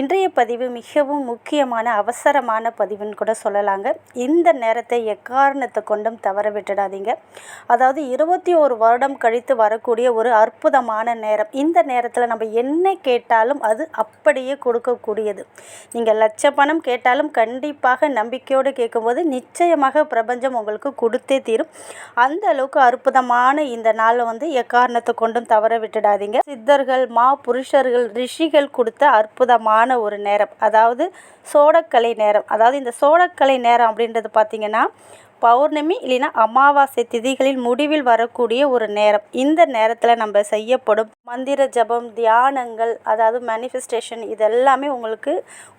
இன்றைய பதிவு மிகவும் முக்கியமான அவசரமான பதிவுன்னு கூட சொல்லலாங்க. இந்த நேரத்தை எக்காரணத்தை கொண்டும் தவற விட்டுடாதீங்க. அதாவது இருபத்தி ஒரு வருடம் கழித்து வரக்கூடிய ஒரு அற்புதமான நேரம். இந்த நேரத்தில் நம்ம என்ன கேட்டாலும் அது அப்படியே கொடுக்கக்கூடியது. நீங்கள் லட்ச பணம் கேட்டாலும் கண்டிப்பாக நம்பிக்கையோடு கேட்கும்போது நிச்சயமாக பிரபஞ்சம் உங்களுக்கு கொடுத்தே தீரும். அந்த அளவுக்கு அற்புதமான இந்த நாளை வந்து எக்காரணத்தை கொண்டும் தவற விட்டுடாதீங்க. சித்தர்கள் மா புருஷர்கள் ரிஷிகள் கொடுத்த அற்புதமான ஒரு நேரம். அதாவது சோடக்கலை நேரம். அதாவது இந்த சோடக்கலை நேரம் அப்படின்றது பார்த்திங்கன்னா பௌர்ணமி இல்லைன்னா அமாவாசை திதிகளில் முடிவில் வரக்கூடிய ஒரு நேரம். இந்த நேரத்தில் நம்ம செய்யப்படும் மந்திர ஜபம் தியானங்கள் அதாவது மேனிஃபெஸ்டேஷன் இதெல்லாமே உங்களுக்கு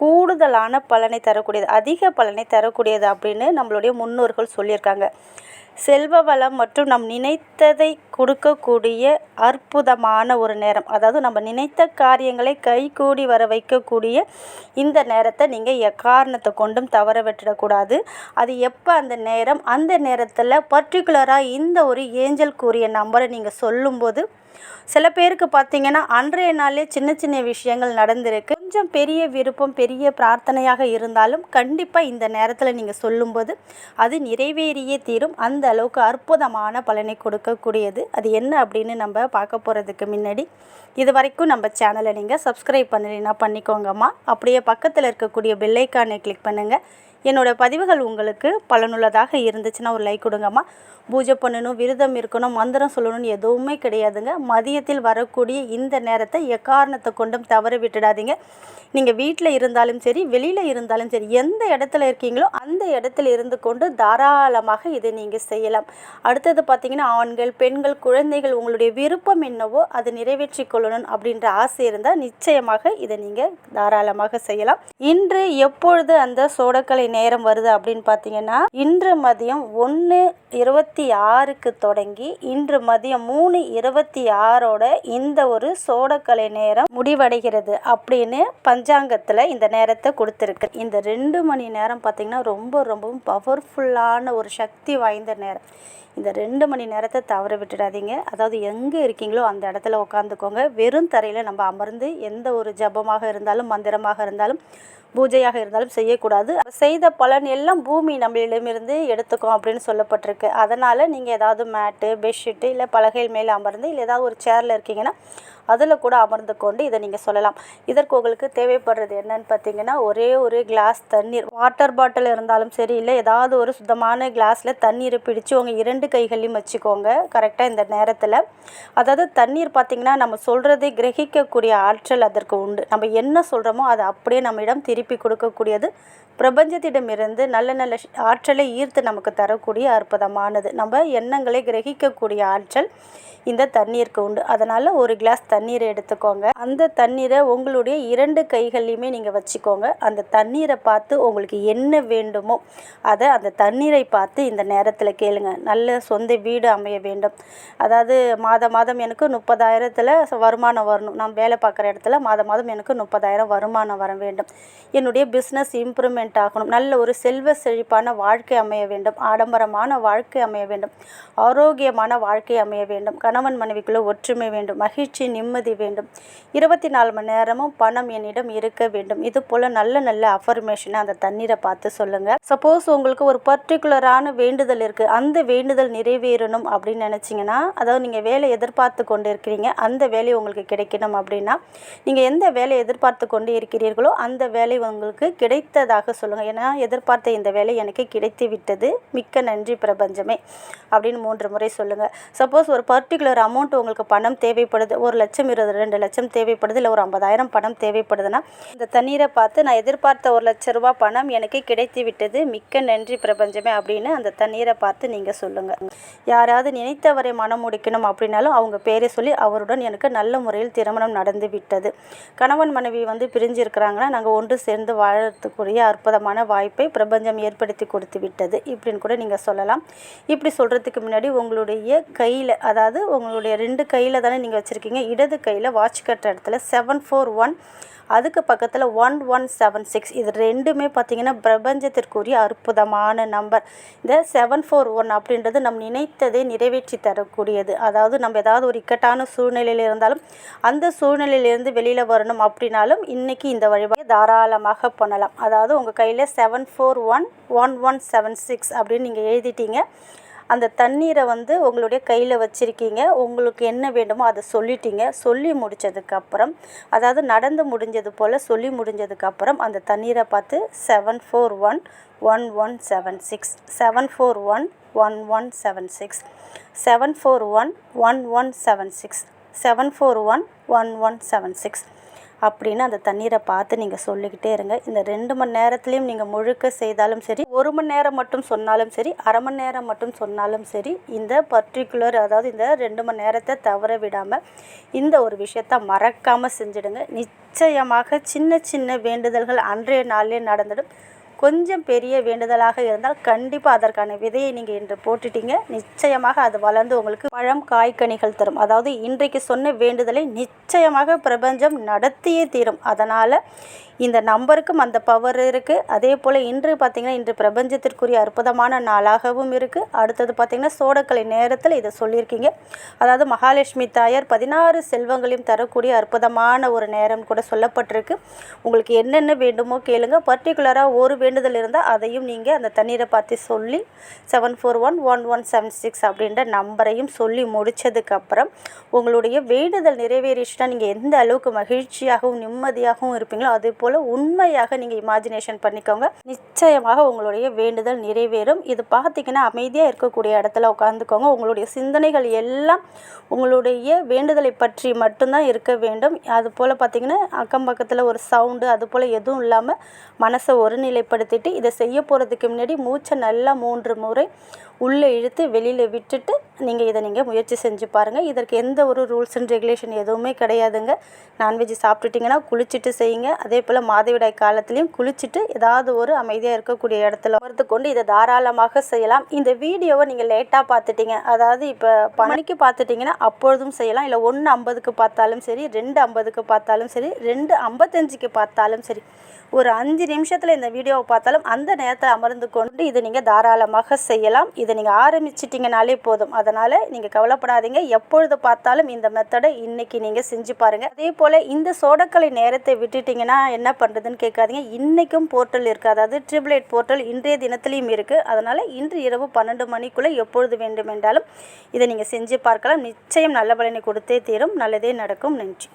கூடுதலான பலனை தரக்கூடியது அதிக பலனை தரக்கூடியது அப்படின்னு நம்மளுடைய முன்னோர்கள் சொல்லியிருக்காங்க. செல்வ வளம் மற்றும் நம் நினைத்ததை கொடுக்கக்கூடிய அற்புதமான ஒரு நேரம். அதாவது நம்ம நினைத்த காரியங்களை கைகூடி வர வைக்கக்கூடிய இந்த நேரத்தை நீங்கள் எக்காரணத்தை கொண்டும் தவற விட்டுடக்கூடாது. அது எப்போ அந்த நேரம்? அந்த நேரத்தில் பர்டிகுலராக இந்த ஒரு ஏஞ்சல் கூறிய நம்பரை நீங்கள் சொல்லும்போது சில பேருக்கு பார்த்தீங்கன்னா அன்றைய நாளே சின்ன சின்ன விஷயங்கள் நடந்திருக்கு. கொஞ்சம் பெரிய விருப்பம் பெரிய பிரார்த்தனையாக இருந்தாலும் கண்டிப்பாக இந்த நேரத்தில் நீங்கள் சொல்லும்போது அது நிறைவேறியே தீரும். அந்த அளவுக்கு அற்புதமான பலனை கொடுக்கக்கூடியது. அது என்ன அப்படின்னு நம்ம பார்க்க போகிறதுக்கு முன்னாடி இது வரைக்கும் நம்ம சேனலை நீங்கள் சப்ஸ்கிரைப் பண்ணலைன்னா பண்ணிக்கோங்கம்மா. அப்படியே பக்கத்தில் இருக்கக்கூடிய பெல்லைக்கானை கிளிக் பண்ணுங்கள் என்னோடய பதிவுகள் உங்களுக்கு பலனுள்ளதாக இருந்துச்சுன்னா ஒரு லைக் கொடுங்கம்மா. பூஜை பண்ணணும் விரதம் இருக்கணும் மந்திரம் சொல்லணும்னு எதுவுமே கிடையாதுங்க. மதியத்தில் வரக்கூடிய இந்த நேரத்தை எக்காரணத்தை கொண்டும் தவற விட்டுடாதீங்க. நீங்கள் வீட்டில் இருந்தாலும் சரி வெளியில் இருந்தாலும் சரி எந்த இடத்துல இருக்கீங்களோ அந்த இடத்துல இருந்து கொண்டு தாராளமாக இதை நீங்கள் செய்யலாம். அடுத்தது பார்த்திங்கன்னா ஆண்கள் பெண்கள் குழந்தைகள் உங்களுடைய விருப்பம் என்னவோ அதை நிறைவேற்றி கொள்ளணும் அப்படின்ற ஆசை இருந்தால் நிச்சயமாக இதை நீங்கள் தாராளமாக செய்யலாம். இன்று எப்பொழுது அந்த சோடக்கலை நேரம் வருது அப்படின்னு பார்த்தீங்கன்னா இன்று மதியம் ஒன்று இருபத்தி ஆறுக்கு தொடங்கி இன்று மதியம் மூணு இருபத்தி ஆறோட இந்த ஒரு சோடக்கலை நேரம் முடிவடைகிறது அப்படின்னு பஞ்சாங்கத்தில் இந்த நேரத்தை கொடுத்துருக்கு. இந்த ரெண்டு மணி நேரம் பார்த்திங்கன்னா ரொம்ப ரொம்பவும் பவர்ஃபுல்லான ஒரு சக்தி வாய்ந்த நேரம். இந்த ரெண்டு மணி நேரத்தை தவற விட்டுடாதீங்க. அதாவது எங்கே இருக்கீங்களோ அந்த இடத்துல உட்காந்துக்கோங்க வெறும் தரையில் நம்ம அமர்ந்து எந்த ஒரு ஜபமாக இருந்தாலும் மந்திரமாக இருந்தாலும் பூஜையாக இருந்தாலும் செய்யக்கூடாது. செய்த பலன் எல்லாம் பூமி நம்மளிடமிருந்து எடுத்துக்கும் அப்படின்னு சொல்லப்பட்டிருக்கு. அதனால் நீங்கள் ஏதாவது மேட்டு பெட்ஷீட்டு இல்லை பலகையில் மேலே அமர்ந்து இல்லை ஏதாவது ஒரு சேரில் இருக்கீங்கன்னா அதில் கூட அமர்ந்து கொண்டு இதை நீங்கள் சொல்லலாம். இதற்கு உங்களுக்கு தேவைப்படுறது என்னன்னு பார்த்தீங்கன்னா ஒரே ஒரு கிளாஸ் தண்ணீர். வாட்டர் பாட்டில் இருந்தாலும் சரி இல்லை ஏதாவது ஒரு சுத்தமான கிளாஸில் தண்ணீரை பிடிச்சு உங்கள் இரண்டு கைகளையும் வச்சுக்கோங்க. கரெக்டாக இந்த நேரத்தில். அதாவது தண்ணீர் பார்த்திங்கன்னா நம்ம சொல்கிறதை கிரகிக்கக்கூடிய ஆற்றல் அதற்கு உண்டு. நம்ம என்ன சொல்கிறோமோ அதை அப்படியே நம்மிடம் திருப்பி கொடுக்கக்கூடியது பிரபஞ்சத்திடமிருந்து நல்ல நல்ல ஆற்றலை ஈர்த்து நமக்கு தரக்கூடிய அற்புதமானது. நம்ம எண்ணங்களை கிரகிக்கக்கூடிய ஆற்றல். இந்த தண்ணீருக்கு உண்டு அதனால் ஒரு கிளாஸ் தண்ணீரை எடுத்துக்கோங்க. அந்த தண்ணீரை உங்களுடைய இரண்டு கைகள்லையுமே நீங்கள் வச்சுக்கோங்க. அந்த தண்ணீரை பார்த்து உங்களுக்கு என்ன வேண்டுமோ அதை அந்த தண்ணீரை பார்த்து இந்த நேரத்தில் கேளுங்க. நல்ல சொந்த வீடு அமைய வேண்டும். அதாவது மாதம் மாதம் எனக்கு முப்பதாயிரத்தில் வருமானம் வரணும். நான் வேலை பார்க்குற இடத்துல மாத மாதம் எனக்கு முப்பதாயிரம் வருமானம் வர வேண்டும். என்னுடைய பிஸ்னஸ் இம்ப்ரூவ்மெண்ட் ஆகணும். நல்ல ஒரு செல்வ செழிப்பான வாழ்க்கை அமைய வேண்டும். ஆடம்பரமான வாழ்க்கை அமைய வேண்டும். ஆரோக்கியமான வாழ்க்கை அமைய வேண்டும். கணவன் மனைவிக்குள்ளே ஒற்றுமை வேண்டும் மகிழ்ச்சி நிம்மதி வேண்டும். இருபத்தி நாலு மணி நேரமும் பணம் என்னிடம் இருக்க வேண்டும். இது போல் நல்ல நல்ல அஃபர்மேஷனை அந்த தண்ணீரை பார்த்து சொல்லுங்கள் சப்போஸ் உங்களுக்கு ஒரு பர்டிகுலரான வேண்டுதல் இருக்குது அந்த வேண்டுதல் நிறைவேறணும் அப்படின்னு நினச்சிங்கன்னா அதாவது நீங்கள் வேலை எதிர்பார்த்து கொண்டு இருக்கிறீங்க அந்த வேலை உங்களுக்கு கிடைக்கணும் அப்படின்னா நீங்கள் எந்த வேலையை எதிர்பார்த்து கொண்டு இருக்கிறீர்களோ அந்த வேலை உங்களுக்கு கிடைத்ததாக சொல்லுங்கள் ஏன்னா எதிர்பார்த்த இந்த வேலை எனக்கு கிடைத்து விட்டது மிக்க நன்றி பிரபஞ்சமே அப்படின்னு மூன்று முறை சொல்லுங்கள் சப்போஸ் ஒரு பர்டிகுலர் பர்டிகுலர் அமௌண்ட் உங்களுக்கு பணம் தேவைப்படுது ஒரு லட்சம் இருபது ரெண்டு லட்சம் தேவைப்படுது இல்லை ஒரு ஐம்பதாயிரம் பணம் தேவைப்படுதுன்னா இந்த தண்ணீரை பார்த்து நான் எதிர்பார்த்த ஒரு லட்ச ரூபா பணம் எனக்கு கிடைத்து விட்டது. மிக்க நன்றி பிரபஞ்சமே அப்படின்னு அந்த தண்ணீரை பார்த்து நீங்கள் சொல்லுங்கள் யாராவது நினைத்தவரை மனம் முடிக்கணும் அப்படின்னாலும் அவங்க பேரை சொல்லி அவருடன் எனக்கு நல்ல முறையில் திருமணம் நடந்து விட்டது. கணவன் மனைவி வந்து பிரிஞ்சிருக்கிறாங்கன்னா நாங்கள் ஒன்று சேர்ந்து வாழறதுக்குரிய அற்புதமான வாய்ப்பை பிரபஞ்சம் ஏற்படுத்தி கொடுத்து விட்டது. இப்படின்னு கூட நீங்கள் சொல்லலாம். இப்படி சொல்கிறதுக்கு முன்னாடி உங்களுடைய கையில் அதாவது உங்களுடைய ரெண்டு கையில் தானே நீங்கள் வச்சுருக்கீங்க? இடது கையில் வாட்ச் கட்டுற இடத்துல செவன் ஃபோர் ஒன் அதுக்கு பக்கத்தில் ஒன் ஒன் செவன் சிக்ஸ் இது ரெண்டுமே பார்த்திங்கன்னா பிரபஞ்சத்திற்குரிய அற்புதமான நம்பர் இந்த செவன் ஃபோர் ஒன் அப்படின்றது நம் நினைத்ததை நிறைவேற்றி தரக்கூடியது. அதாவது நம்ம ஏதாவது ஒரு இக்கட்டான சூழ்நிலையில் இருந்தாலும் அந்த சூழ்நிலையிலேருந்து வெளியில் வரணும் அப்படின்னாலும் இன்றைக்கி இந்த வழிபாடு தாராளமாக பண்ணலாம். அதாவது உங்கள் கையில் seven four one one one seven six அப்படின்னு நீங்கள் எழுதிட்டீங்க. அந்த தண்ணீரை வந்து உங்களுடைய கையில் வச்சுருக்கீங்க. உங்களுக்கு என்ன வேண்டுமோ அதை சொல்லிட்டீங்க. சொல்லி முடித்ததுக்கப்புறம் அதாவது நடந்து முடிஞ்சது போல் சொல்லி முடிஞ்சதுக்கப்புறம் அந்த தண்ணீரை பார்த்து seven four one one one seven six seven four one one one seven six seven four one one one seven six seven four one one one seven six அப்படின்னு அந்த தண்ணீரை பார்த்து நீங்கள் சொல்லிக்கிட்டே இருங்க. இந்த ரெண்டு மணி நேரத்துலேயும் நீங்கள் முழுக்க செய்தாலும் சரி ஒரு மணி நேரம் மட்டும் சொன்னாலும் சரி அரை மணி நேரம் மட்டும் சொன்னாலும் சரி இந்த பர்டிகுலர் அதாவது இந்த ரெண்டு மணி நேரத்தை தவற விடாமல் இந்த ஒரு விஷயத்த மறக்காமல் செஞ்சிடுங்க. நிச்சயமாக சின்ன சின்ன வேண்டுதல்கள் அன்றைய நாளிலே நடந்துடும். கொஞ்சம் பெரிய வேண்டுதலாக இருந்தால் கண்டிப்பாக அதற்கான விதையை நீங்கள் இன்று போட்டுட்டீங்க. நிச்சயமாக அது வளர்ந்து உங்களுக்கு பழம் காய்கனிகள் தரும். அதாவது இன்றைக்கு சொன்ன வேண்டுதலை நிச்சயமாக பிரபஞ்சம் நடத்தியே தீரும். அதனால் இந்த நம்பருக்கும் அந்த பவர் இருக்குது அதே போல் இன்று பார்த்திங்கன்னா இன்று பிரபஞ்சத்திற்குரிய அற்புதமான நாளாகவும் இருக்குது அடுத்தது பார்த்திங்கன்னா சோடக்கலை நேரத்தில் இதை சொல்லியிருக்கீங்க. அதாவது மகாலட்சுமி தாயார் பதினாறு செல்வங்களையும் தரக்கூடிய அற்புதமான ஒரு நேரம் கூட சொல்லப்பட்டிருக்கு. உங்களுக்கு என்னென்ன வேண்டுமோ கேளுங்க. பர்டிகுலராக ஒரு வேண்டுதல் இருந்தால் அதையும் நீங்கள் அந்த தண்ணீரை பார்த்து சொல்லி seven four one one one seven six அப்படின்ற நம்பரையும் சொல்லி முடித்ததுக்கப்புறம் உங்களுடைய வேண்டுதல் நிறைவேறிச்சுன்னா நீங்கள் எந்த அளவுக்கு மகிழ்ச்சியாகவும் நிம்மதியாகவும் இருப்பீங்களோ அதே போல் உண்மையாக நீங்கள் இமேஜினேஷன் பண்ணிக்கோங்க. நிச்சயமாக உங்களுடைய வேண்டுதல் நிறைவேறும். இது பார்த்தீங்கன்னா அமைதியாக இருக்கக்கூடிய இடத்துல உட்காந்துக்கோங்க உங்களுடைய சிந்தனைகள் எல்லாம் உங்களுடைய வேண்டுதலை பற்றி மட்டும்தான் இருக்க வேண்டும். அது போல் பார்த்திங்கன்னா அக்கம் பக்கத்தில் ஒரு சவுண்டு அது போல் எதுவும் இல்லாமல் மனசை ஒருநிலைப்படுத்திட்டு இதை செய்ய போகிறதுக்கு முன்னாடி மூச்சை நல்லா மூன்று முறை உள்ளே இழுத்து வெளியில் விட்டுட்டு நீங்கள் இதை நீங்கள் முயற்சி செஞ்சு பாருங்கள் இதற்கு எந்த ஒரு ரூல்ஸ் அண்ட் ரெகுலேஷன் எதுவுமே கிடையாதுங்க. நான்வெஜ் சாப்பிட்டுட்டிங்கன்னா குளிச்சுட்டு செய்யுங்க. அதே போல் மாதவிடாய் காலத்துலேயும் குளிச்சுட்டு ஏதாவது ஒரு அமைதியாக இருக்கக்கூடிய இடத்துல அமர்ந்து கொண்டு இதை தாராளமாக செய்யலாம். இந்த வீடியோவை நீங்கள் லேட்டாக பார்த்துட்டீங்க. அதாவது இப்போ மணிக்கு பார்த்துட்டிங்கன்னா அப்பொழுதும் செய்யலாம். இல்லை ஒன்று ஐம்பதுக்கு பார்த்தாலும் சரி ரெண்டு ஐம்பதுக்கு பார்த்தாலும் சரி ரெண்டு ஐம்பத்தஞ்சுக்கு பார்த்தாலும் சரி. ஒரு அஞ்சு நிமிஷத்தில் இந்த வீடியோவை பார்த்தாலும் அந்த நேரத்தில் அமர்ந்து கொண்டு இதை நீங்கள் தாராளமாக செய்யலாம். இது இதை நீங்கள் ஆரம்பிச்சிட்டிங்கனாலே போதும். அதனால் நீங்கள் கவலைப்படாதீங்க. எப்பொழுது பார்த்தாலும் இந்த மெத்தடை இன்றைக்கி நீங்கள் செஞ்சு பாருங்கள் அதே போல் இந்த சோடக்கலை நேரத்தை விட்டுட்டிங்கன்னா என்ன பண்ணுறதுன்னு கேட்காதீங்க. இன்றைக்கும் போர்ட்டல் இருக்குது அதாவது ட்ரிபிள் எயிட் போர்ட்டல் இன்றைய தினத்துலேயும் இருக்குது அதனால் இன்று இரவு பன்னெண்டு மணிக்குள்ளே எப்பொழுது வேண்டும் என்றாலும் இதை நீங்கள் செஞ்சு பார்க்கலாம். நிச்சயம் நல்ல பலனை கொடுத்தே தீரும். நல்லதே நடக்கும். நன்றி.